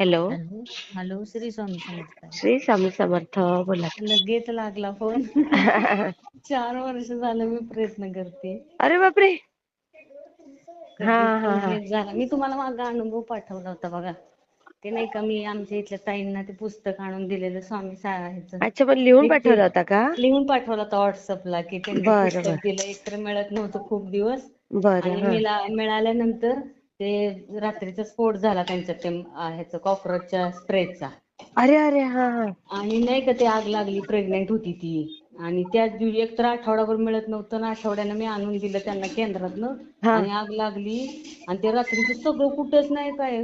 Hello. Hello hello Shri Swami Samarth. Shri Swami Samarth बोला. लगेच लागला फोन. चार वर्ष झालं मी प्रयत्न करते. अरे बापरे. हा, हा, हा. झाला. मी तुम्हाला माझा अनुभव पाठवला होता बघा. ते नाही का मी आमच्या इथल्या ताईंना ते पुस्तक आणून दिलेलं स्वामी ह्याचं अच्छा पण लिहून पाठवला होता का? लिहून पाठवला होता व्हॉट्सअपला की त्यांनी बरं, पुस्तक बरं. दिलं. एकतर मिळत नव्हतं खूप दिवस. बरं आणि हा. मिळा- मिळाल्यानंतर ते रात्रीचा स्फोट झाला त्यांच्या ते ह्याचं कॉक्रोचच्या स्प्रेचा. अरे अरे हा हा. आणि नाही का ते आग लागली प्रेग्नेंट होती ती. आणि त्याच दिवशी एक तर आठवडाभर मिळत नव्हतं ना आठवड्यानं मी आणून दिलं त्यांना केंद्रातनं. आणि आग लागली. आणि ते रात्रीचं सगळं कुठंच नाही काय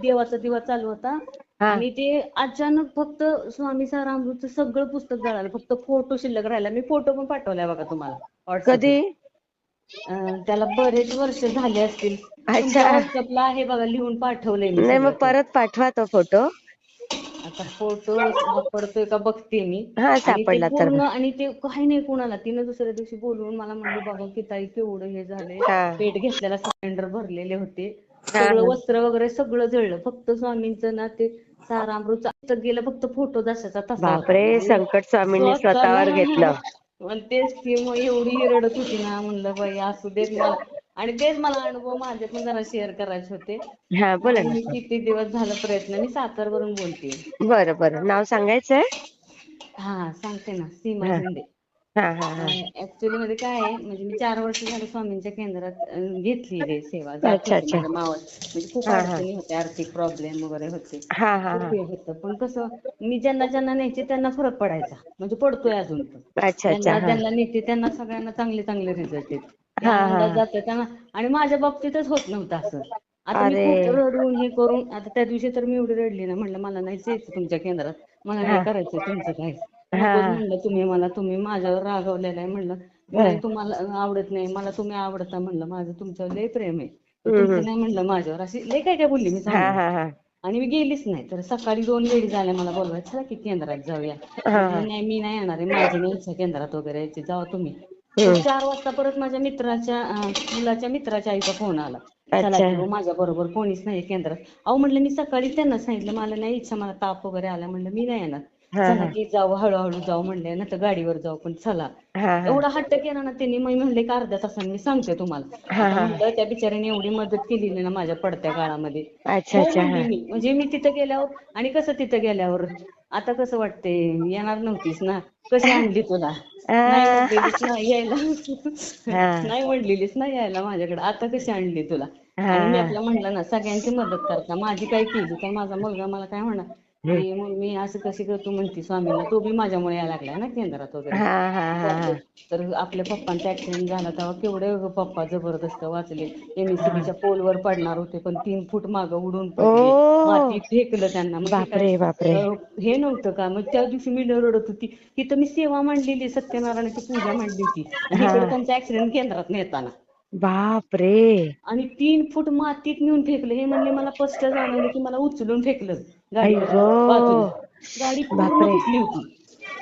देवाचा दिवा चालू होता. आणि ते अचानक फक्त स्वामी सारामृतचं सगळं पुस्तक जळालं. फक्त फोटो शिल्लक राहिला. मी फोटो पण पाठवलाय बघा तुम्हाला. कधी? त्याला बरेच वर्ष झाले असतील अच्छा. व्हॉट्सअपला आहे बघा लिहून पाठवलंय मी नाही मग सगळं. परत पाठवा तो फोटो आता फोटो सापडतोय का बघते मी हा, आणि ते सापडला तर पूर्ण आणि ते काही नाही कोणाला तिनं दुसऱ्या दिवशी बोलवून मला म्हणली बघा की ताई केवढं हे झालंय हा. पेट घेतलेला सिलेंडर भरलेले होते हा, सगळं हा. वस्त्र वगैरे सगळं जळलं फक्त स्वामींचं ना ते सारामृत गेलं फक्त फोटो दशाचा तसा होता. बापरे म्हणजे संकट स्वामींनी स्वतःला- स्वतःवर घेतलं आणि तेच ती मग एवढी रडत होती ना म्हणलं बाई असू देत मला. आणि तेच मला अनुभव माझे पण जरा शेअर करायचे होते. हा बोला मी ना. किती दिवस झालं प्रयत्न मी सातारवरून बोलते. बरं बरं. नाव सांगायचंय? हा सांगते ना. सीमा हा. शिंदे. ऍक्च्युली मध्ये काय आहे म्हणजे मी चार वर्ष झालं स्वामींच्या केंद्रात घेतली रे सेवा जात होते. माझ्या म्हणजे खूप. अडचणी होत्या आर्थिक प्रॉब्लेम वगैरे होते. पण कसं मी ज्यांना ज्यांना न्यायचे त्यांना फरक पडायचा. म्हणजे पडतोय अजून पण. ज्यांना नेते त्यांना सगळ्यांना चांगले चांगले रिझल्ट आहेत ते आनंदात. जातं त्यांना आणि माझ्या बाबतीतच होत नव्हतं असं. आता मी. खूप रडून हे करून आता त्या दिवशी तर मी एवढी रडली ना म्हणलं मला नाही जायचं तुमच्या केंद्रात. मला नाही हा. करायचं तुमचं काय. नकोच. म्हणलं तुम्ही मला तुम्ही माझ्यावर रागवलेलं आहे. म्हणलं नाही तुम्हाला आवडत नाही मला तुम्ही आवडता. म्हणलं माझं तुमच्यावर लय प्रेम आहे. तुमचं. नाही म्हणलं माझ्यावर. अशी लय काय काय बोलली मी आणि मी गेलीच नाही. तर सकाळी दोन लेडीज आल्या मला बोलवायला चला की केंद्रात जाऊया. नाही मी नाही येणार आहे माझी नाही इच्छा केंद्रात वगैरे यायची. जावा तुम्ही. चार वाजता परत माझ्या मित्राच्या मुलाच्या मित्राच्या आईचा फोन आला. चला माझ्या बरोबर कोणीच नाही केंद्रात. अहो म्हणलं मी सकाळी त्यांना सांगितलं मला नाही इच्छा मला ताप वगैरे आला. म्हणलं मी नाही येणार. चला. की जाऊ हळूहळू जाऊ म्हणले नाही तर गाडीवर जाऊ पण चला. एवढा हट्ट केला ना त्यांनी मग म्हणले की अर्ध्या तासाने मी सांगते तुम्हाला. म्हणलं त्या बिचाऱ्याने एवढी मदत केलेली ना माझ्या पडत्या काळामध्ये अच्छा हो मी. म्हणजे मी तिथं गेल्यावर आणि कसं तिथं गेल्यावर? आता कसं वाटते येणार नव्हतीस ना? कशी आणली तुला? नाही ना यायला. नाही म्हणलेलीस ना यायला माझ्याकडे. आता कशी आणली तुला? आणि मी. आपलं म्हणलं ना सगळ्यांची मदत करता. माझी काय केली? तर माझा मुलगा मला काय म्हणा की मम्मी असं कशी करतो म्हणती स्वामींना तो बी माझ्यामुळे यायला लागलाय ना केंद्रात वगैरे. हा हा हा तर आपल्या पप्पांचा ऍक्सिडेंट झाला तेव्हा केवढे पप्पा जबरदस्त वाचले. एमएससीबीच्या पोलवर पडणार होते पण तीन फूट मागं उडून पडले. ओ. मातीत फेकलं त्यांना. मग ते काय? बापरे. बापरे अं, हे नव्हतं का? मग त्या दिवशी मी लय रडत होती. तिथं मी सेवा मांडलेली सत्यनारायणाची पूजा मांडली होती. आणि. इकडे त्यांचा ऍक्सिडेंट केंद्रात नेताना. बापरे. आणि तीन फूट मातीत नेऊन फेकलं. हे म्हणले मला स्पष्ट जाणवलं की मला उचलून फेकलं आई गाडीवर गो. बाजूला. गाडी पूर्ण फुटली होती.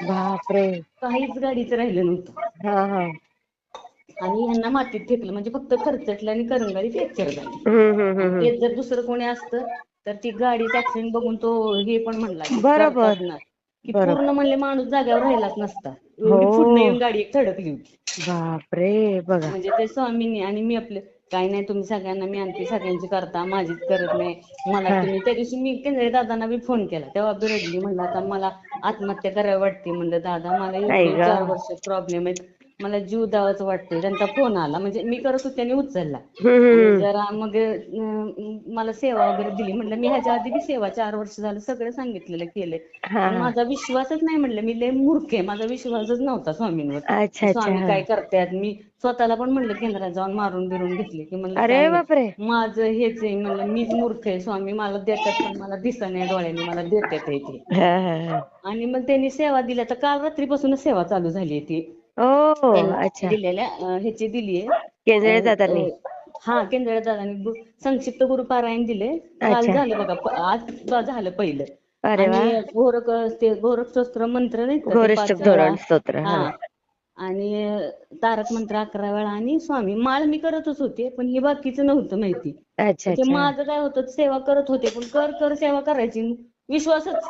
बापरे. काहीच गाडीचं राहिलं नव्हतं. हा हा. आणि ह्यांना मातीत फेकलं. म्हणजे फक्त खरचटलं आणि करंगाडी फ्रॅक्चर झाली. तेच जर दुसरं कोणी असतं तर ती गाडीचा ऍक्सिडेंट बघून तो हे पण म्हणला बरोबर. की. पूर्ण म्हणले माणूस जाग्यावर राहिलाच नसता हो. पुढे येऊन गाडी एक थडकली होती बापरे बघा म्हणजे ते स्वामींनी आणि मी आपले काही नाही तुम्ही सगळ्यांना मी आणते सगळ्यांची करता माझीच करत नाही मला. तुम्ही त्या दिवशी मी केंद्रे दादांना बी फोन केला तेव्हा बी रडली म्हणलं आता मला आत्महत्या करावी वाटते म्हणलं दादा मला. चार वर्ष प्रॉब्लेम आहेत मला जीव द्यावाच वाटतंय. त्यांचा फोन आला. म्हणजे मी करत होते आणि उचलला. जरा मग मला सेवा वगैरे दिली. म्हणलं मी ह्याच्या आधी बी सेवा चार वर्ष झालं सगळं सांगितलेलं केलंय. पण माझा विश्वासच नाही म्हणलं मी लय मूर्ख आहे. माझा विश्वासच नव्हता स्वामींवर. स्वामी. काय करतायत? मी स्वतःला पण म्हणलं केंद्रात जाऊन मारून बिरून घेतले की म्हणलं माझं हेच आहे. म्हणलं मीच मूर्ख आहे. स्वामी मला देतात पण मला दिसत नाही डोळ्यांनी. मला देतात ते. आणि मग त्यांनी सेवा दिल्या. तर काल रात्रीपासूनच सेवा चालू झाली ती. ओ त्यांनी अच्छा. दिलेल्या अं, ह्याची दिली केंद्रे आहे दादांनी. हा केंद्र दादांनी संक्षिप्त गुरुपारायण दिले. काल अच्छा. झालं बघा प- आज ब- झालं पहिलं. अरे वा. आणि गोरख ते गोरख स्तोत्र मंत्र नाही का ते पाच वेळा. धोरण स्तोत्र हा. हा. आणि तारक मंत्र अकरा वेळा आणि स्वामी. माळ मी करतच होते पण हे बाकीचं नव्हतं माहिती. अच्छा ते अच्छा. माझं काय होतं सेवा करत होते पण कर कर सेवा करायची. विश्वासच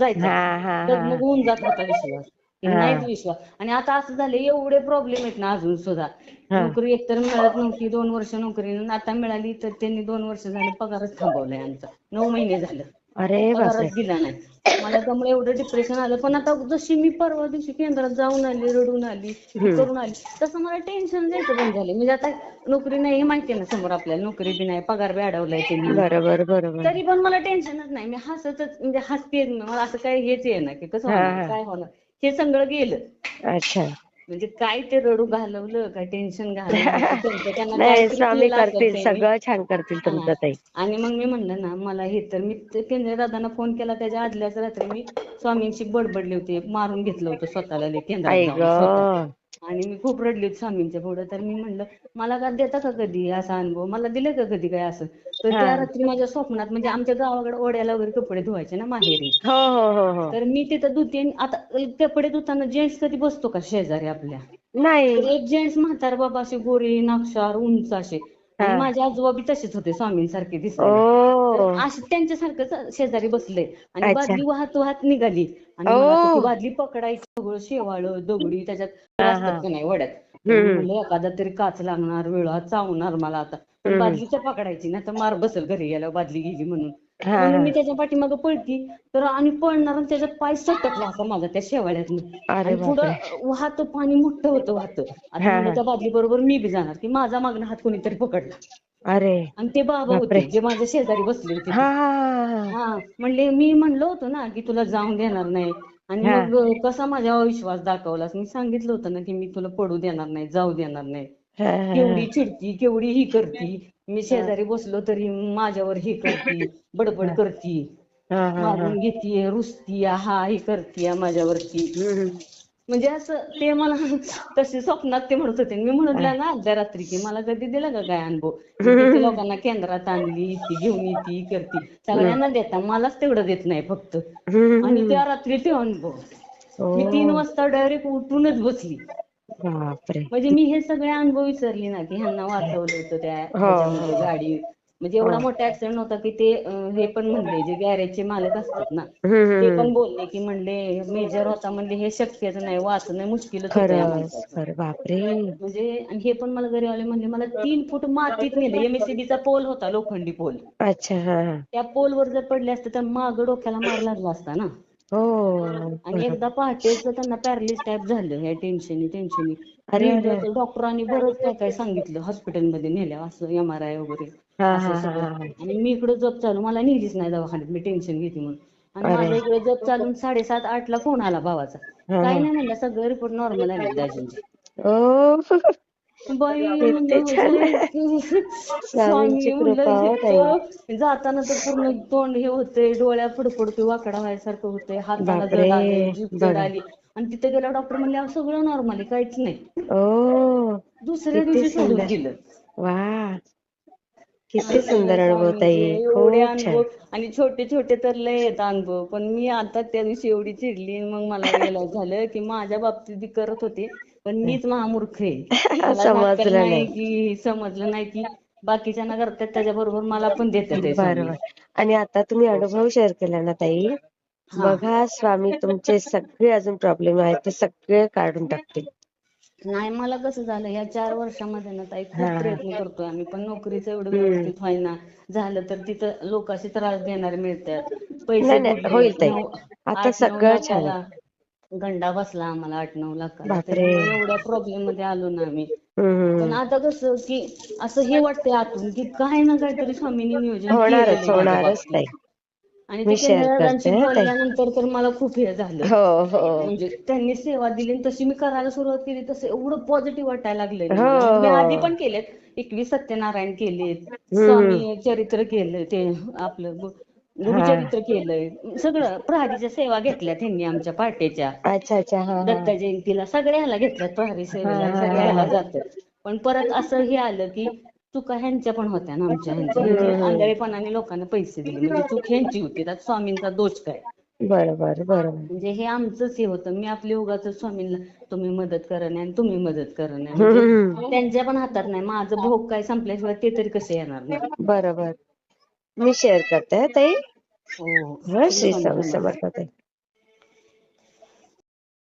जायचा. हा हा तर हा. मग होऊन जात होता विश्वास. नाहीच विश्वास. आणि आता असं झालं एवढे प्रॉब्लेम आहेत ना अजून सुद्धा. नोकरी एकतर मिळत नव्हती दोन वर्ष नोकरी आता मिळाली तर त्यांनी दोन वर्ष झालं पगारच थांबवलाय आमचा. नऊ महिने झालं. अरे पगारच दिला नाही. मला त्यामुळे एवढं डिप्रेशन आलं. पण आता जशी मी परवा दिवशी केंद्रात जाऊन आली रडून आली. करून आली तसं मला टेन्शन जायचं बंद झालं म्हणजे आता नोकरी नाही हे माहिती ना समोर आपल्याला. नोकरी बी नाही पगार बी अडवलाय त्यांनी. बरोबर बरोबर. तरी पण मला टेन्शनच नाही. मी हसतच म्हणजे हसते मला असं काही हेच आहे ना की कसं होणार. काय होणार. हे सगळं गेलं. अच्छा. म्हणजे काय ते रडू घालवलं काय टेन्शन घालवलं. नाही स्वामी करतील. सगळं छान करतील तुमचं. ताई. आणि मग मी म्हणलं ना मला हे तर मी केंद्र दादांना फोन केला त्याच्या आदल्याच रात्री मी स्वामींशी बडबडले होते मारून घेतलं होतं स्वतःला लय आणि मी खूप रडली होती स्वामींच्या पुढे. तर मी म्हणलं मला का देता का कधी असा अनुभव? मला दिलं का कधी काय असं? तर. त्या रात्री माझ्या स्वप्नात म्हणजे आमच्या गावाकडे ओढ्याला वगैरे कपडे धुवायचे ना माहेरी. हो हो हो तर मी तिथं धुते आता कपडे धुताना जेंट्स कधी बसतो का शेजारी आपल्या? नाही. एक जेंट्स म्हातार बाबा असे गोरे नाक्षार उंच असे. आणि. माझे आजोबा बी तसेच होते स्वामींसारखे तर असे त्यांच्यासारखंच शेजारी बसले. आणि. बादली वाहत वाहत निघाली. आणि. मला आता ती बादली पकडायची सगळं शेवाळ दगडी त्याच्यात असतात. का नाही वड्यात तर म्हणलं एखादा तरी काच लागणार वेळा चावणार मला आता पण. बादलीच्या पकडायची ना तर मार बसल घरी गेल्यावर बादली गेली म्हणून म्हणून. मी त्याच्या पाठीमागं पळती तर आणि पळणार आणि त्याच्यात पाय सटकला असा माझा त्या शेवाळ्यातनं आणि. पुढं वाहतं पाणी मोठं होतं वाहतं आता. त्या बादली बरोबर मी बी जाणार की माझा मागणं हात कोणीतरी पकडला अरे आणि ते बाबा बापरे. होते जे माझ्या शेजारी बसले होते हा. हा हा, हा हा म्हणले मी म्हणलो होतो ना की तुला जाऊन देणार नाही आणि हा. मग कसा माझ्यावर विश्वास दाखवलास मी सांगितलं होतं ना की मी तुला पडू देणार नाही जाऊ देणार नाही हा, हा, केवढी चिडती केवढी ही करती मी शेजारी बसलो तरी माझ्यावर ही करती बडबड करती हा, हा, हा. मारून घेतीये रुसती हा ही करतीये माझ्यावरती हम्म. म्हणजे असं ते मला तसे स्वप्नात ते म्हणत होते. मी म्हणलं ना अर्ध्या रात्री की मला कधी दिला का काय अनुभव? लोकांना केंद्रात आणली ती घेऊन येती करती. सगळ्यांना देता मलाच तेवढं देत नाही फक्त. आणि त्या रात्री ते अनुभव. मी तीन वाजता डायरेक्ट उठूनच बसली. म्हणजे मी हे सगळे अनुभव विसरली ना की ह्यांना वाचवलं होतं त्या हो. गाडी म्हणजे एवढा मोठा ऍक्सिडेंट नव्हता की ते हे पण म्हणले जे गॅरेजचे मालक असतात ना ते. पण बोलले की म्हणले मेजर होता म्हणले हे शक्यच नाही वाचणं मुश्किलच होतं बापरे. म्हणजे आणि हे पण मला घरी आले म्हणले मला तीन फूट मातीत नेलं MSCB चा पोल होता लोखंडी पोल. अच्छा हा हा. त्या पोलवर जर पडले असते तर माग डोक्याला मार लागला असता ना. हो आणि. एकदा पहाटेच त्यांना पॅरालिस टाईप झालं या टेन्शनी टेन्शनी अरे, अरे. तर डॉक्टरांनी बरंच काय काय सांगितलं हॉस्पिटलमध्ये नेल्या असं एम आर आय वगैरे हा, असं हा, हा, सगळं हा. आणि मी इकडे जप चालू मला नेलीच नाही दवाखान्यात मी टेन्शन घेते म्हणून आणि अरे. माझ्या इकडे जप चालून साडेसात आठ ला फोन आला भावाचा हा, काय हा. नाही म्हणलं सगळं रिपोर्ट नॉर्मल आले दाजींचे ओ बाई. म्हणजे हो जाताना तर पूर्ण तोंड हे होते डोळ्या फडफडते वाकडा व्हायसारखं होते हाताला जड आले जीभ जड आली. आणि तिथे गेल्यावर डॉक्टर म्हणले "अहो, सगळं नॉर्मल आहे काहीच नाही. दुसऱ्या दिवशी सोडून. दिलं वा किती सुंदर अनुभव ताई. एवढे अनुभव. आणि छोटे छोटे तर लय आहेत अनुभव पण मी आता त्या दिवशी एवढी चिडली मग मला रिअलाइज झालं की माझ्या बाबतीत करत होते. पण मीच महामूर्ख आहे. समजलं नाही. की समजलं नाही की बाकीच्यांना करतात त्याच्याबरोबर मला पण देतात आणि आता तुम्ही अनुभव शेअर केला ना ताई. बघा स्वामी तुमचे सगळे अजून प्रॉब्लेम आहेत ते सगळे काढून टाकतील. नाही मला कसं झालं या चार वर्षामध्ये ना ताई खूप. प्रयत्न करतोय आम्ही पण नोकरीचं एवढं. व्यवस्थित व्हायना झालं तर तिथं लोकांशी त्रास देणारे मिळतात. पैसे होईल आता सगळं छान गंडा बसला आम्हाला आठ नऊ लाखाला. त्याच्यामुळे एवढ्या प्रॉब्लेममध्ये आलो ना आम्ही पण. आता कसं की असं हे वाटतंय आतून की काही ना काहीतरी स्वामींनी नियोजन होणारच केलेलं आहे माझ्या होणारच. ताई आणि. बोलल्यानंतर तर मला खूप हे झालं हो हो म्हणजे त्यांनी सेवा दिली आणि तशी मी करायला सुरुवात केली तसं एवढं पॉझिटिव्ह वाटायला लागलंय हो, मला मी. आधी पण केलेत एकवीस सत्यनारायण केलेत. स्वामी चरित्र केलं ते आपलं गुरुचरित्र केलंय. सगळं प्रहरीच्या सेवा घेतल्या त्यांनी आमच्या पहाटेच्या अच्छा अच्छा दत्त जयंतीला सगळ्याला घेतल्यात प्रहरी सेवेला हा, हा, सगळ्याला हा. जातात. पण परत असं हे आलं की चुका ह्यांच्या पण होत्या ना आमच्या ह्यांच्या. हम्म. आंधळेपणाने लोकांना पैसे दिले. म्हणजे चूक ह्यांची होती. त्यात स्वामींचा दोष काय? बरोबर बरोबर. म्हणजे हे आमचंच हे होतं. मी आपल्या उगाच स्वामींना तुम्ही मदत करणे आणि तुम्ही मदत म्हणजे हम्म. त्यांच्या पण हातात नाही. माझं भोग काय संपल्याशिवाय ते तरी कसे येणार नाही. बरोबर. मी शेअर करते हं, ताई. हो हं, श्री स्वामी समर्थ ताई.